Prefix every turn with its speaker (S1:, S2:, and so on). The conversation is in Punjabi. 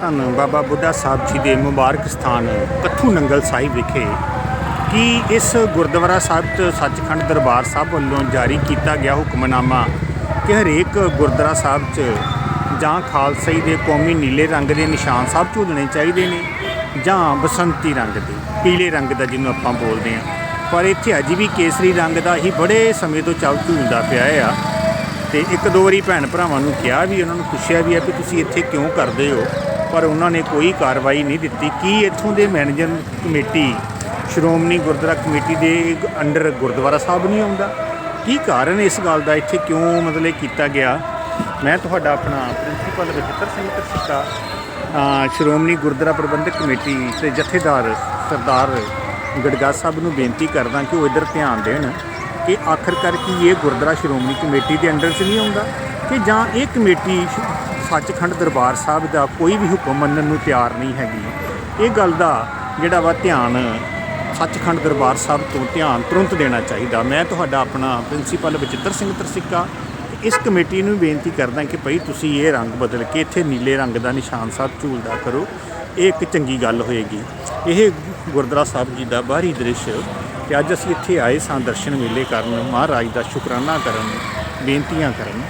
S1: ਧੰਨ ਬਾਬਾ ਬੁੱਢਾ ਸਾਹਿਬ ਜੀ ਦੇ ਮੁਬਾਰਕ ਸਥਾਨ ਕੱਠੂ ਨੰਗਲ ਸਾਹਿਬ ਵਿਖੇ ਕਿ ਇਸ ਗੁਰਦੁਆਰਾ ਸਾਹਿਬ ਤੇ ਸੱਚਖੰਡ ਦਰਬਾਰ ਸਾਹਿਬ ਵੱਲੋਂ ਜਾਰੀ ਕੀਤਾ ਗਿਆ ਹੁਕਮਨਾਮਾ ਕਿ ਹਰੇਕ ਗੁਰਦੁਆਰਾ ਸਾਹਿਬ 'ਚ ਜਾਂ ਖਾਲਸਾਈ ਦੇ ਕੌਮੀ ਨੀਲੇ ਰੰਗ ਦੇ ਨਿਸ਼ਾਨ ਸਾਹਿਬ ਝੂਲਣੇ ਚਾਹੀਦੇ ਨੇ ਜਾਂ ਬਸੰਤੀ ਰੰਗ ਦੇ, ਪੀਲੇ ਰੰਗ ਦਾ ਜਿਹਨੂੰ ਆਪਾਂ ਬੋਲਦੇ ਹਾਂ। ਪਰ ਇੱਥੇ ਅਜੇ ਵੀ ਕੇਸਰੀ ਰੰਗ ਦਾ ਹੀ ਬੜੇ ਸਮੇਂ ਤੋਂ ਚੱਲ ਝੂਲਦਾ ਪਿਆ ਆ ਤੇ ਇੱਕ ਦੋ ਵਾਰੀ ਭੈਣ ਭਰਾਵਾਂ ਨੂੰ ਕਿਹਾ ਵੀ ਉਹਨਾਂ ਨੂੰ ਪੁੱਛਿਆ ਵੀ ਆ ਕਿ ਤੁਸੀਂ ਇੱਥੇ ਕਿਉਂ ਕਰਦੇ ਹੋ? ਪਰ ਉਹਨਾਂ ਨੇ ਕੋਈ ਕਾਰਵਾਈ ਨਹੀਂ ਦਿੱਤੀ। ਕੀ ਇੱਥੋਂ ਦੇ manager committee, Shiromani Gurdwara committee ਦੇ ਅੰਡਰ ਗੁਰਦੁਆਰਾ ਸਾਹਿਬ ਨਹੀਂ ਆਉਂਦਾ? ਕੀ ਕਾਰਨ ਇਸ ਗੱਲ ਦਾ? ਇੱਥੇ ਕਿਉਂ ਮਤਲਬ ਕੀਤਾ ਗਿਆ? ਮੈਂ ਤੁਹਾਡਾ ਆਪਣਾ ਪ੍ਰਿੰਸੀਪਲ ਬਚਿੱਤਰ ਸਿੰਘ ਤਰਸਿੱਕਾ ਸ਼੍ਰੋਮਣੀ ਗੁਰਦੁਆਰਾ ਪ੍ਰਬੰਧਕ ਕਮੇਟੀ ਤੇ ਜਥੇਦਾਰ ਸਰਦਾਰ ਗੜਗਾ ਸਾਹਿਬ ਨੂੰ ਬੇਨਤੀ ਕਰਦਾ ਕਿ ਉਹ ਇੱਧਰ ਧਿਆਨ ਦੇਣ ਕਿ ਆਖਰਕਾਰ ਕੀ ਇਹ ਗੁਰਦੁਆਰਾ ਸ਼੍ਰੋਮਣੀ ਕਮੇਟੀ ਦੇ ਅੰਡਰ 'ਚ ਨਹੀਂ ਆਉਂਦਾ? ਕਿ ਜਾਂ ਇਹ ਕਮੇਟੀ ਸੱਚਖੰਡ ਦਰਬਾਰ ਸਾਹਿਬ ਦਾ ਕੋਈ ਵੀ ਹੁਕਮ ਮੰਨਣ ਨੂੰ ਤਿਆਰ ਨਹੀਂ ਹੈਗੀ। ਇਹ ਗੱਲ ਦਾ ਜਿਹੜਾ ਵਾ ਧਿਆਨ ਸੱਚਖੰਡ ਦਰਬਾਰ ਸਾਹਿਬ ਤੋਂ ਧਿਆਨ ਤੁਰੰਤ ਦੇਣਾ ਚਾਹੀਦਾ। ਮੈਂ ਤੁਹਾਡਾ ਆਪਣਾ ਪ੍ਰਿੰਸੀਪਲ ਬਚਿੱਤਰ ਸਿੰਘ ਤਰਸਿੱਕਾ ਇਸ ਕਮੇਟੀ ਨੂੰ ਬੇਨਤੀ ਕਰਦਾ ਕਿ ਭਈ ਤੁਸੀਂ ਇਹ ਰੰਗ ਬਦਲ ਕੇ ਇੱਥੇ ਨੀਲੇ ਰੰਗ ਦਾ ਨਿਸ਼ਾਨ ਸਾਹਿਬ ਝੂਲਦਾ ਕਰੋ। ਇਹ ਇੱਕ ਚੰਗੀ ਗੱਲ ਹੋਏਗੀ। ਇਹ ਗੁਰਦੁਆਰਾ ਸਾਹਿਬ ਜੀ ਦਾ ਬਾਹਰੀ ਦ੍ਰਿਸ਼ ਤੇ ਅੱਜ ਅਸੀਂ ਇੱਥੇ ਆਏ ਸਾਂ ਦਰਸ਼ਨ ਮੇਲੇ ਕਰਨ। ਮਹਾਰਾਜ ਦਾ ਸ਼ੁਕਰਾਨਾ ਕਰਨ, ਬੇਨਤੀਆਂ ਕਰਨ।